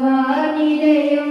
നീലവാനിലയും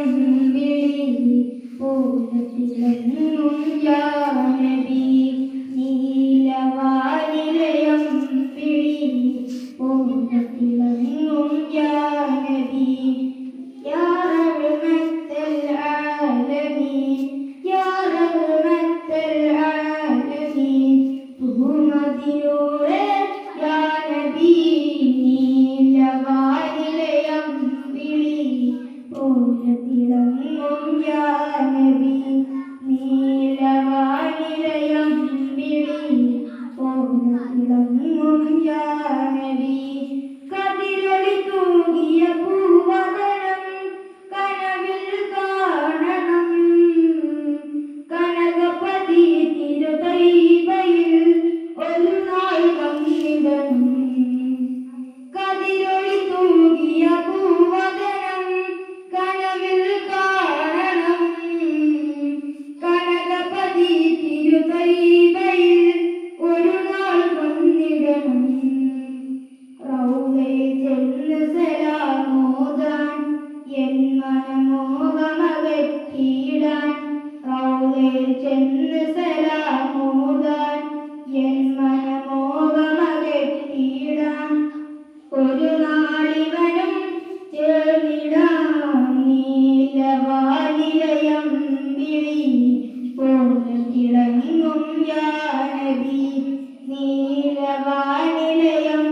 നിലയം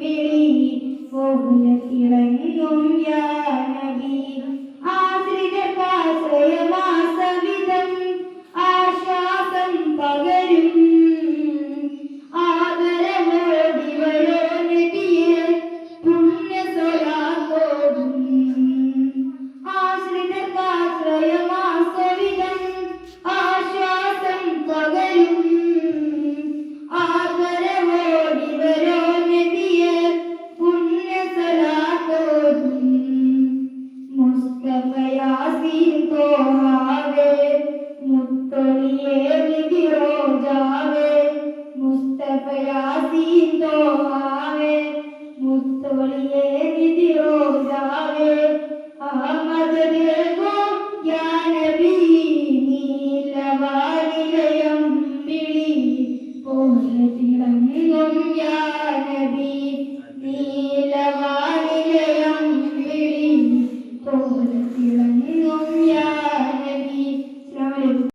വിളി പോകുന്നത് રાસીન તો આવે? મુક્ત દીધી